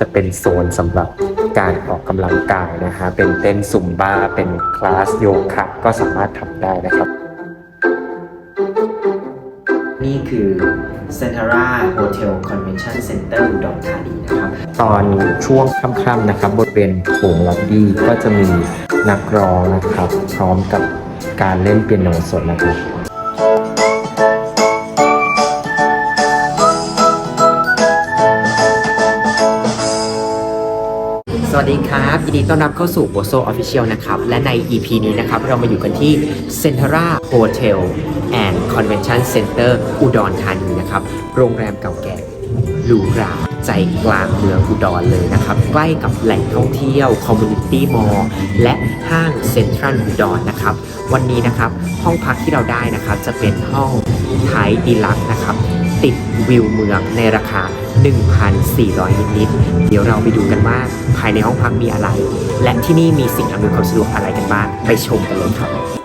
จะเป็นโซนสำหรับการออกกำลังกายนะฮะเป็นเต้นซุมบ้าเป็นคลาสโยคะก็สามารถทำได้นะครับ นี่คือ Centara Hotel Convention Center อุดรธานีนะครับ ตอนช่วงค่ำๆนะครับบริเวณโถงล็อบบี้ก็จะมีนักร้องนะครับ พร้อมกับการเล่นเปียโนสดนะครับ วัสดีครับ ยินดีต้อนรับเข้าสู่ b o s o Official นะครับ และใน EP นี้นะครับ เรามาอยู่กันที่ c e n t r a Hotel and Convention Center อุดรธานีนะครับ โรงแรมเก่าแก่หรูหราใจกลางเมืองอุดรเลยนะครับ ใกล้กับแหล่งท่องเที่ยว Community Mall และห้างเซ็นทรัลอุดรนะครับ วันนี้นะครับ ห้องพักที่เราได้นะครับ จะเป็นห้องไทยดีลักนะครับ ติดวิวเมืองในราคา 1,400 นิดๆเดี๋ยวเราไปดูกันว่าภายในห้องพักมีอะไร และที่นี่มีสิ่งอำนวยความสะดวกอะไรกันบ้างไปชมกันเลยครับ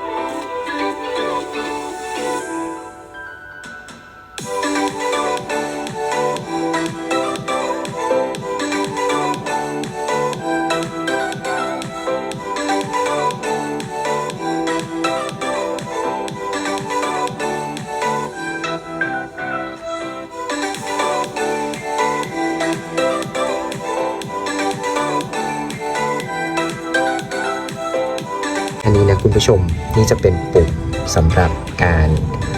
อันนี้นะคุณผู้ชมนี่จะเป็นปุ่มสำหรับการ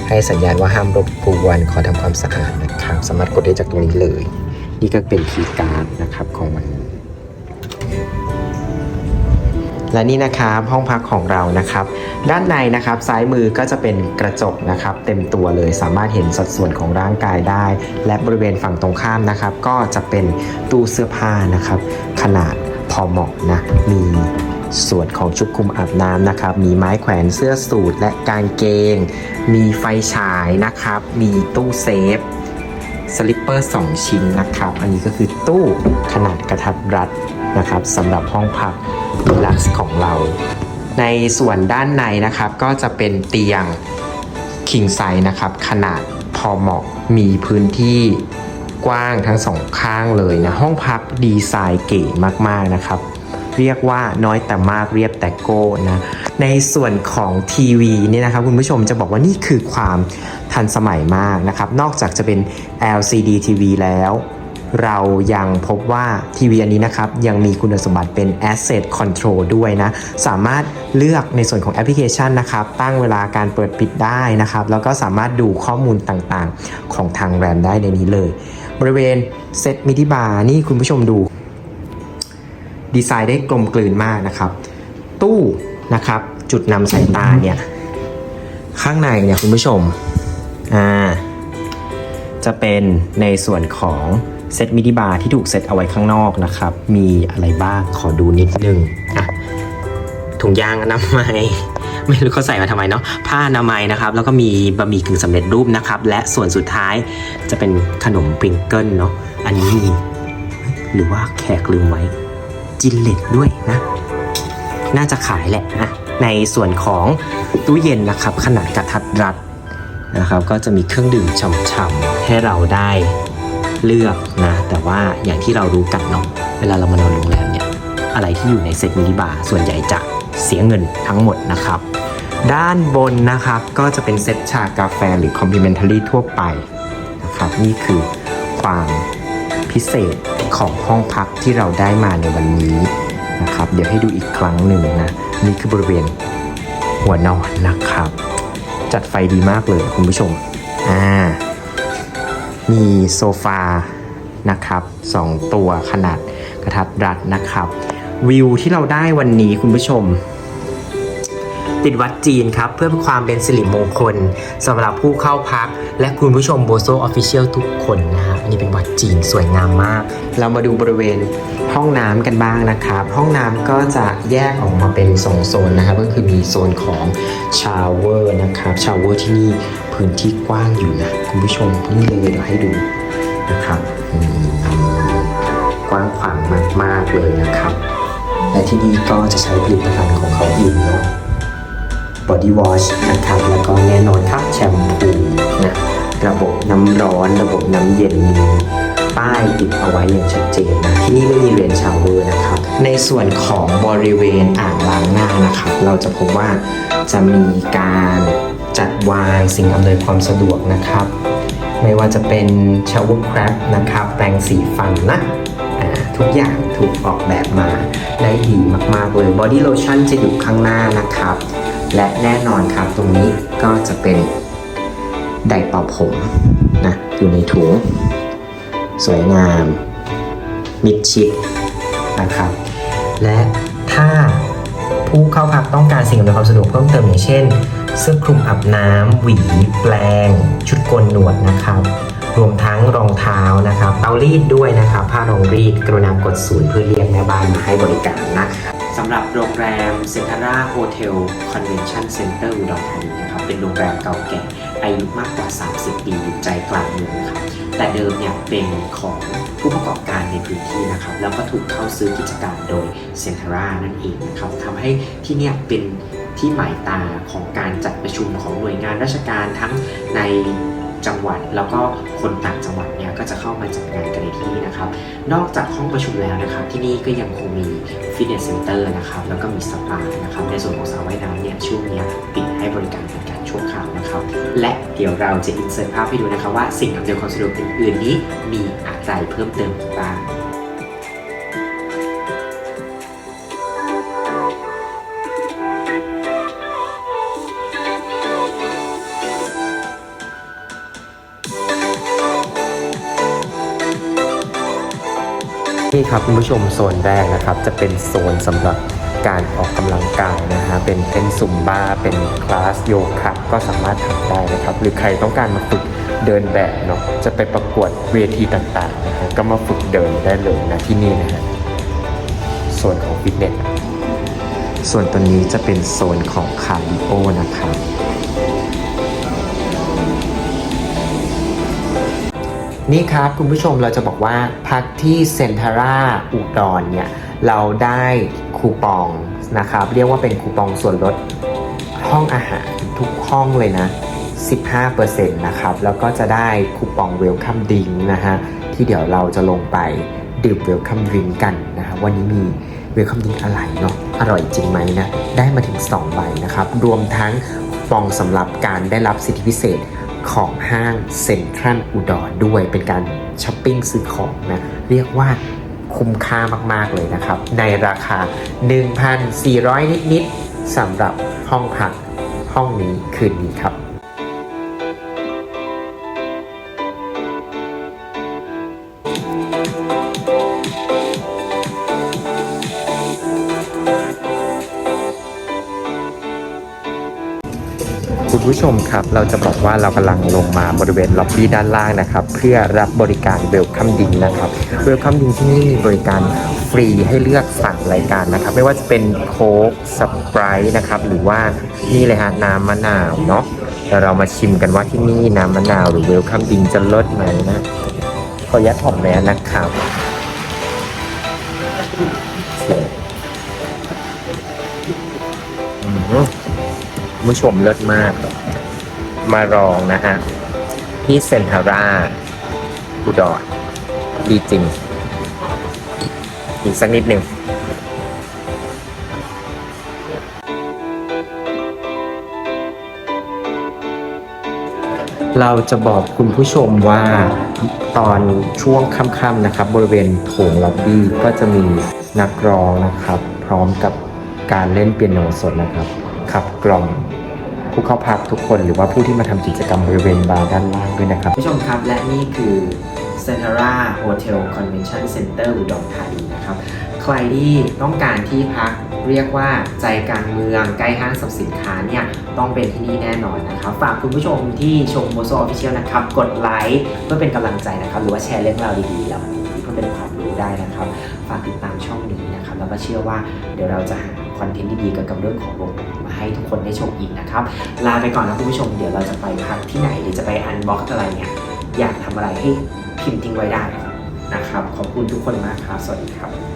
ให้สัญญาณว่าห้ามรบกวนขอทำความสะอาดนะครับ สามารถกดได้จากตรงนี้เลย นี่ก็เป็นคีย์การ์ดนะครับของมันและนี่นะครับห้องพักของเรานะครับ ด้านในนะครับซ้ายมือก็จะเป็นกระจกนะครับ เต็มตัวเลยสามารถเห็นสัดส่วนของร่างกายได้ และบริเวณฝั่งตรงข้ามนะครับ ก็จะเป็นตู้เสื้อผ้านะครับ ขนาดพอเหมาะนะมี ส่วนของชุดคุมอาบน้ำนะครับ มีไม้แขวนเสื้อสูทและกางเกง มีไฟฉายนะครับ มีตู้เซฟสลิปเปอร์2ชิ้นนะครับ อันนี้ก็คือตู้ขนาดกระทัดรัดนะครับสำหรับห้องพักดีลักซ์ของเรา ในส่วนด้านในนะครับก็จะเป็นเตียง king size นะครับ ขนาดพอเหมาะมีพื้นที่กว้างทั้งสองข้างเลยนะ ห้องพักดีไซน์เก๋มากๆนะครับ เรียกว่าน้อยแต่มากเรียบแต่โก้นะในส่วนของทีวีเนี่ยนะครับคุณผู้ชมจะบอกว่านี่คือความทันสมัยมากนะครับ นอกจากจะเป็น LCD TV แล้ว เรายังพบว่าทีวีอันนี้นะครับ ยังมีคุณสมบัติเป็น Asset Control ด้วยนะ สามารถเลือกในส่วนของแอปพลิเคชันนะครับ ตั้งเวลาการเปิดปิดได้นะครับ แล้วก็สามารถดูข้อมูลต่างๆ ของทางแรมได้ในนี้เลย บริเวณเซตมิดิบาร์นี่คุณผู้ชมดู ดีไซน์ได้กลมกลืนมากนะครับ ตู้นะครับจุดนำสายตาเนี่ยข้างในเนี่ยคุณผู้ชมอ่าจะเป็นในส่วนของเซตมิดิบาร์ที่ถูกเซตเอาไว้ข้างนอกนะครับ มีอะไรบ้างขอดูนิดนึงอะถุงยางอนามัยไม่รู้เขาใส่มาทำไมเนาะผ้าอนามัยนะครับ แล้วก็มีบะหมี่กึ่งสำเร็จรูปนะครับ และส่วนสุดท้ายจะเป็นขนมปริงเกิลเนาะอันนี้มีหรือว่าแขกลืมไว้ จินเล็ตด้วยนะ น่าจะขายแหละนะในส่วนของตู้เย็นนะครับ ขนาดกระทัดรัดนะครับ ก็จะมีเครื่องดื่มฉ่ำๆให้เราได้เลือกนะ แต่ว่าอย่างที่เรารู้กันเนาะเวลาเรามานอนโรงแรมเนี่ยอะไรที่อยู่ในเซตมินิบาร์ส่วนใหญ่จะเสียเงินทั้งหมดนะครับ ด้านบนนะครับก็จะเป็นเซตชากาแฟหรือ complimentary ทั่วไปนะครับ นี่คือความ พิเศษของห้องพักที่เราได้มาในวันนี้นะครับ เดี๋ยวให้ดูอีกครั้งหนึ่งนะ นี่คือบริเวณหัวนอนนะครับ จัดไฟดีมากเลยคุณผู้ชมอ่ามีโซฟานะครับสองตัวขนาดกระทัดรัดนะครับ วิวที่เราได้วันนี้คุณผู้ชม ติดวัดจีนครับ เพื่อความเป็นสิริมงคลสำหรับผู้เข้าพัก และคุณผู้ชมโบโซออฟฟิเชียลทุกคนนะฮะอันนี้เป็นวัดจีนสวยงามมาก เรามาดูบริเวณห้องน้ำกันบ้างนะครับ ห้องน้ำก็จะแยกออกมาเป็นสองโซนนะครับ ก็คือมีโซนของชาวเวอร์นะครับชาวเวอร์ที่นี่พื้นที่กว้างอยู่นะคุณผู้ชมนี่เลยเดี๋ยวให้ดูนะครับกว้างขวางมากๆเลยนะครับ และที่นี่ก็จะใช้ผลิตภัณฑ์ของเขาเองเนาะ บอดี้วอชนะครับ แล้วก็แน่นอนครับแชมพูนะระบบน้ำร้อน ระบบน้ำเย็นมีป้ายติดเอาไว้อย่างชัดเจนนะที่นี่ไม่มีเรียนชาวเวอร์นะครับ ในส่วนของบริเวณอ่างล้างหน้านะครับ เราจะพบว่าจะมีการจัดวางสิ่งอำนวยความสะดวกนะครับ ไม่ว่าจะเป็นชาวเวอร์ครับนะครับ แปรงสีฟันนะทุกอย่างถูกออกแบบมาได้ดีมาก ๆ เลยบอดี้โลชั่นจะอยู่ข้างหน้านะครับ และแน่นอนครับตรงนี้ก็จะเป็นไดเป่าผมนะอยู่ในถุง สวยงาม มิดชิดนะครับ และถ้าผู้เข้าพักต้องการสิ่งอำนวยความสะดวกเพิ่มเติมอย่างเช่น เสื้อคลุมอาบน้ำหวีแปลง ชุดโกนหนวดนะครับ รวมทั้งรองเท้านะครับเตารีดด้วยนะครับ ผ้ารองรีดกรุณากดศูนย์เพื่อเรียกแม่บ้านมาให้บริการนะครับ สำหรับโรงแรมเซนทาร่าโฮเทลคอนเวนชั่นเซ็นเตอร์อุดรธานีนะครับเป็นโรงแรมเก่าแก่อายุมากกว่า 30 ปีอยู่ใจกลางเมืองนะครับแต่เดิมเนี่ยเป็นของผู้ประกอบการในพื้นที่นะครับแล้วก็ถูกเข้าซื้อกิจการโดยเซนทาร่านั่นเองนะครับทำให้ที่เนี่ยเป็นที่หมายตาของการจัดประชุมของหน่วยงานราชการทั้งใน จังหวัด แล้วก็คนต่างจังหวัดเนี่ยก็จะเข้ามาจัดงานกันในที่นี่นะครับ นอกจากห้องประชุมแล้วนะครับ ที่นี่ก็ยังคงมีฟิตเนสเซ็นเตอร์นะครับแล้วก็มีสปานะครับในส่วนของสระว่ายน้ำเนี่ยช่วงนี้ปิดให้บริการเป็นการชั่วคราวนะครับ และเดี๋ยวเราจะอินเสิร์ตภาพให้ดูนะครับว่าสิ่งอำนวยความสะดวกอื่นๆนี้มีอะไรเพิ่มเติมอีกบ้าง นี่ครับคุณผู้ชมโซนแรกนะครับ จะเป็นโซนสำหรับการออกกำลังกายนะฮะเป็นเป็นซุมบ้าเป็นคลาสโยคะก็สามารถทำได้นะครับ หรือใครต้องการมาฝึกเดินแบบเนาะจะไปประกวดเวทีต่างๆนะฮะก็มาฝึกเดินได้เลยนะที่นี่นะฮะส่วนของฟิตเนสส่วนตัวนี้จะเป็นโซนของคาร์ดิโอนะครับ นี่ครับคุณผู้ชมเราจะบอกว่าพักที่เซ็นทาร่าอุดรเนี่ยเราได้คูปองนะครับ เรียกว่าเป็นคูปองส่วนลดห้องอาหารทุกห้องเลยนะ 15%นะครับ แล้วก็จะได้คูปองเวลคัมดิงนะฮะ ที่เดี๋ยวเราจะลงไปดื่มเวลคัมดิงกันนะฮะวันนี้มีเวลคัมดิงอะไรเนาะอร่อยจริงไหมนะ ได้มาถึง2ใบนะครับ รวมทั้งคูปองสำหรับการได้รับสิทธิพิเศษ ของห้างเซ็นทรัลอุดรด้วยเป็นการช้อปปิ้งซื้อของนะ เรียกว่าคุ้มค่ามาก ๆ เลยนะครับ ในราคา 1,400 นิด ๆสำหรับห้องพักห้องนี้คืนนี้ครับ ผู้ชมครับ เราจะบอกว่าเรากำลังลงมาบริเวณล็อบบี้ด้านล่างนะครับ เพื่อรับบริการเวลคัมดิงนะครับเวลคัมดิงที่นี่มีบริการฟรีให้เลือกสั่งรายการนะครับ ไม่ว่าจะเป็นโค้กสปร์นะครับ หรือว่านี่เลยฮะน้ำมะนาวเนาะเดี๋ยวเรามาชิมกันว่าที่นี่น้ำมะนาวหรือเวลคัมดิงจะลดไหมนะขอยัดถอดแมสนะครับ ผู้ชมเลิศมาก มารองนะฮะ ที่เซนทาร่าอุดรดีจริง อีกสักนิดหนึ่งเราจะบอกคุณผู้ชมว่าตอนช่วงค่ำๆนะครับ บริเวณโถงล็อบบี้ก็จะมีนักร้องนะครับ พร้อมกับการเล่นเปียโนสดนะครับ ขับกล่อมผู้เข้าพักทุกคนหรือว่าผู้ที่มาทำกิจกรรมบริเวณบาร์ด้านล่างด้วยนะครับผู้ชมครับและนี่คือ c e n t a r a Hotel Convention Center อุดรธานีนะครับ ใครที่ต้องการที่พักเรียกว่าใจกลางเมืองใกล้ห้างสรรพสินค้าเนี่ย ต้องเป็นที่นี่แน่นอนนะครับ ฝากคุณผู้ชมที่ชมโมโซออฟฟิเชียลนะครับ กดไลค์เพื่อเป็นกำลังใจนะครับ หรือว่าแชร์เรื่องราวดีๆเหล่านี้เพื่อเป็นความรู้ได้นะครับ ฝากติดตามช่องนี้นะครับ แล้วก็เชื่อว่าเดี๋ยวเราจะหา อนเทนต์ดีๆเกี่ยวกับเรื่องของโรงแรมมาให้ทุกคนได้ชมอีกนะครับ ลาไปก่อนนะคุณผู้ชมเดี๋ยวเราจะไปพักที่ไหนหรือจะไปอันบ็อกอะไรเนี่ยอยากทำอะไรให้พิมพ์ทิ้งไว้ได้นะครับ ขอบคุณทุกคนมากครับ สวัสดีครับ